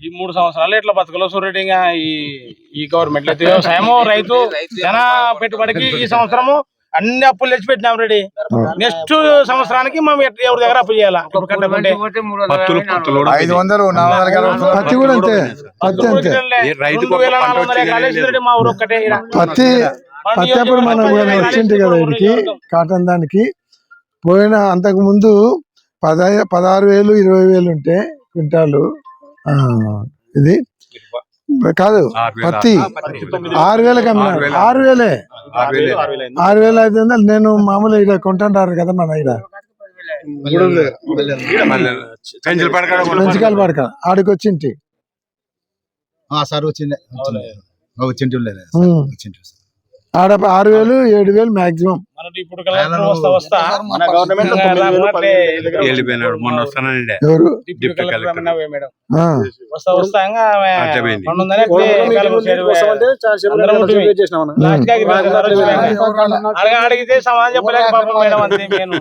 ఈ మూడు సంవత్సరాలు ఇట్లా బతుకలో సూర్యుడిగా ఈ ఈ గవర్నమెంట్ అయితే వ్యవసాయము రైతు జన పెట్టుబడికి ఈ సంవత్సరము అన్ని అప్పులు తెచ్చి పెట్టినాం రెడీ. నెక్స్ట్ సంవత్సరానికి మనం ఎవరి దగ్గర అప్పు చేయాలా? పత్తి కూడా అంతే పత్తి అంతే. మా ఊరు ఒక్కటే. పత్తి పత్తి అప్పుడు మనం వచ్చింది కదా వీడికి కాటన్ దానికి. పోయిన అంతకు ముందు పదహై పదహారు వేలు ఇరవై వేలు ఉంటే క్వింటాలు. ఇది? కాదు పత్తి. ఆరు వేలకు అమ్మినాడు ఆరు వేల. ఆరు వేలే ఆరు వేలు. ఆరు వేల. ఐదు వందలు. నేను మామూలు ఇక్కడ కొంటుంటారు కదా మన ఇక్కడ. పెంచకాలు పడక ఆడికి వచ్చింటి. సార్ వచ్చింది వచ్చింటి. వచ్చింటి ఆడ ఆరు వేలు ఏడు వేలు మాక్సిమం. మనకి ఇప్పుడు కలెక్టర్ వస్తా వస్తా మన గవర్నమెంట్ ఇంకా రాకున్నట్లే దగ్గర వెళ్ళిపోయినాడు మొన్న వస్తానండి ఎవరు? Deputy deputy collector collector. Ramanayya madam. వస్తా వస్తా అడిగితే చెప్పలేక పాపం అంతే నేను.